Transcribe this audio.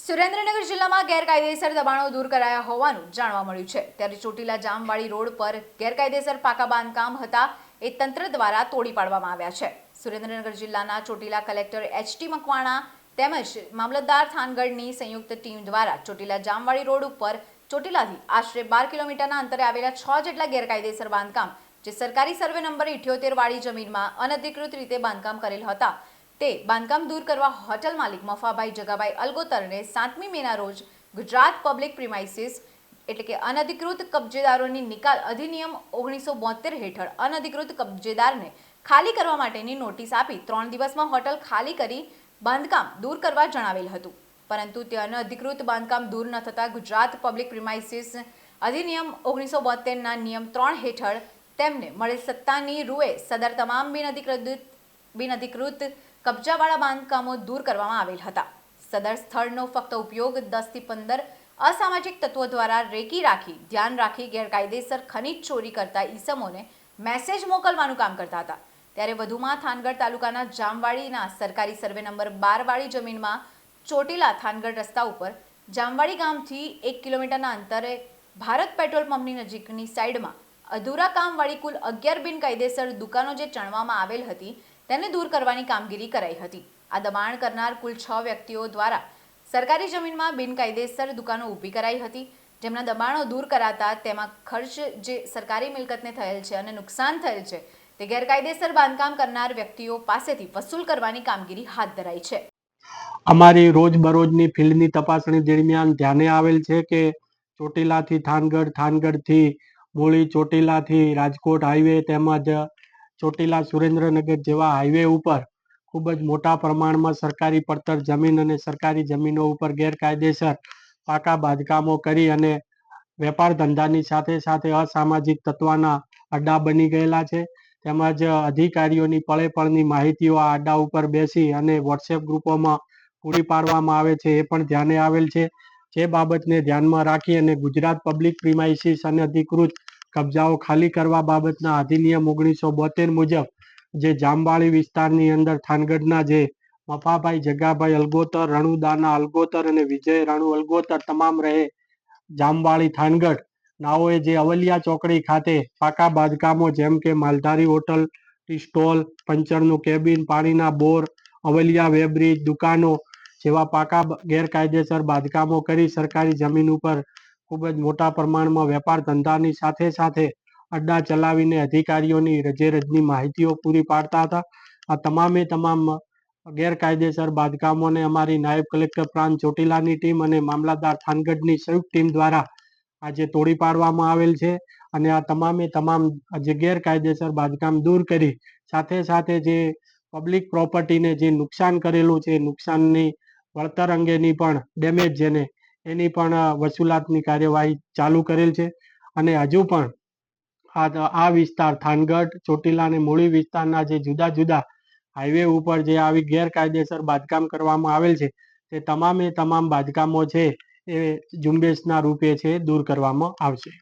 સુરેન્દ્રનગર જિલ્લામાં ગેરકાયદેસર દબાણો દૂર કરાયા હોવાનું જાણવા મળ્યું છે. ત્યારે ચોટીલા જામવાડી રોડ પર ગેરકાયદેસર પાકા બાંધકામ હતા એ તંત્ર દ્વારા તોડી પાડવામાં આવ્યા છે. સુરેન્દ્રનગર જિલ્લાના ચોટીલા કલેક્ટર એચટી મકવાણા તેમજ મામલતદાર થાનગઢની સંયુક્ત ટીમ દ્વારા ચોટીલા જામવાડી રોડ ઉપર ચોટીલાથી આશરે બાર કિલોમીટરના અંતરે આવેલા છ જેટલા ગેરકાયદેસર બાંધકામ, જે સરકારી સર્વે નંબર ઇઠ્યોતેર વાળી જમીનમાં અનધિકૃત રીતે બાંધકામ કરેલ હતા તે બાંધકામ દૂર કરવા હોટલ માલિક મફાભાઈ જગાભાઈ અલગોતરને સાતમી મેના રોજ ગુજરાત પબ્લિક પ્રિમાઇસીસ એટલે કે અનધિકૃત કબજેદારોની નિકાલ અધિનિયમ ઓગણીસો બોતેર હેઠળ અનધિકૃત કબજેદારને ખાલી કરવા માટેની નોટિસ આપી ત્રણ દિવસમાં હોટલ ખાલી કરી બાંધકામ દૂર કરવા જણાવેલ હતું. પરંતુ તે અનધિકૃત બાંધકામ દૂર ન થતાં ગુજરાત પબ્લિક પ્રિમાઇસીસ અધિનિયમ ઓગણીસો બોતેરના નિયમ ત્રણ હેઠળ તેમને મળેલ સત્તાની રૂએ સદર તમામ બિનઅધિકૃત બિનઅધિકૃત કબજાવાળા બાંધકામો દૂર કરવામાં આવેલ હતા. સદર સ્થળનો ફક્ત ઉપયોગ દસથી પંદર અસામાજિક તત્વો દ્વારા રેકી રાખી, ધ્યાન રાખી ગેરકાયદેસર ખનીજ ચોરી કરતા ઈસમોને મેસેજ મોકલવાનું કામ કરતા હતા. ત્યારે વધુમાં થાનગઢ તાલુકાના જામવાડીના સરકારી સર્વે નંબર બારવાળી જમીનમાં ચોટીલા થાનગઢ રસ્તા ઉપર જામવાડી ગામથી એક કિલોમીટરના અંતરે ભારત પેટ્રોલ પંપની નજીકની સાઈડમાં અધૂરા કામવાળી કુલ અગિયાર બિનકાયદેસર દુકાનો જે ચણવામાં આવેલ હતી તેને દૂર કરવાની કામગીરી કરાઈ હતી. આ દબાણ કરનાર કુલ છ વ્યક્તિઓ દ્વારા સરકારી જમીનમાં બિનકાયદેસર દુકાનો ઊભી કરાઈ હતી. જેમના દબાણો દૂર કરાતા તેમાં ખર્ચ જે સરકારી મિલકતને થયેલ છે અને નુકસાન થયેલ છે, તે ગેરકાયદેસર બાંધકામ કરનાર વ્યક્તિઓ પાસેથી વસૂલ કરવાની કામગીરી હાથ ધરાઈ છે. અમારી રોજબરોજની ફિલ્ડની તપાસણી દરમિયાન ધ્યાને આવેલ છે કે ચોટીલાથી થાનગઢ, થાનગઢથી મૂળી ચોટીલાથી રાજકોટ હાઈવે તેમજ ચોટીલા સુરેન્દ્રનગર જેવા હાઈવે ઉપર ખૂબ જ મોટા પ્રમાણમાં સરકારી પડતર જમીન અને સરકારી જમીનો ઉપર ગેરકાયદેસર પાકા બાંધકામો કરી અને વેપાર ધંધાની સાથે સાથે અસામાજિક તત્વના અડ્ડા બની ગયેલા છે. તેમજ અધિકારીઓની પળે પળની માહિતીઓ આ અડ્ડા ઉપર બેસી અને વોટ્સએપ ગ્રુપોમાં પૂરી પાડવામાં આવે છે એ પણ ધ્યાને આવેલ છે. જે બાબતને ધ્યાનમાં રાખી અને ગુજરાત પબ્લિક પ્રિમાઇસીસ અને અધિકૃત કબજાઓ ખાલી કરવા બાબતના અધિનિયમ ઓગણીસો બોતેર મુજબ જે જામવાળી વિસ્તારની અંદર થાનગઢના જે મફાભાઈ જગાભાઈ અલગોતર, રણુદાના અલગોતર અને વિજય રણુ અલગોતર તમામ રહે જામવાળી થાનગઢ. નાઓએ જે અવલિયા ચોકડી ખાતે પાકા બાંધકામો જેમ કે માલધારી હોટલ, ટી સ્ટોલ, પંચરનું કેબિન, પાણીના બોર, અવલિયા વેબ્રિજ દુકાનો જેવા પાકા ગેરકાયદેસર બાંધકામો કરી સરકારી જમીન ઉપર ખૂબ જ મોટા પ્રમાણમાં વેપાર ધંધાની સાથે સાથે અડ્ડા ચલાવીને અધિકારીઓની રજે રજની માહિતીઓ પૂરી પાડતા હતા. આ તમામે તમામ ગેરકાયદેસર બાંધકામોને અમારી નાયબ કલેક્ટર પ્રાંત ચોટીલાની ટીમ અને મામલતદાર થાનગઢની સંયુક્ત ટીમ દ્વારા આજે તોડી પાડવામાં આવેલ છે અને આ તમામે તમામ જે ગેરકાયદેસર બાંધકામ દૂર કરી સાથે સાથે જે પબ્લિક પ્રોપર્ટીને જે નુકસાન કરેલું છે નુકસાનની વળતર અંગેની પણ ડેમેજ જેને એની પણ વસુલાતની કાર્યવાહી ચાલુ કરેલ છે. અને હજુ પણ આ વિસ્તાર થાનગઢ, ચોટીલા અને મૂળી વિસ્તારના જે જુદા જુદા હાઈવે ઉપર જે આવી ગેરકાયદેસર બાંધકામ કરવામાં આવેલ છે, તે તમામે તમામ બાંધકામો છે એ ઝુંબેશના રૂપે છે, દૂર કરવામાં આવશે.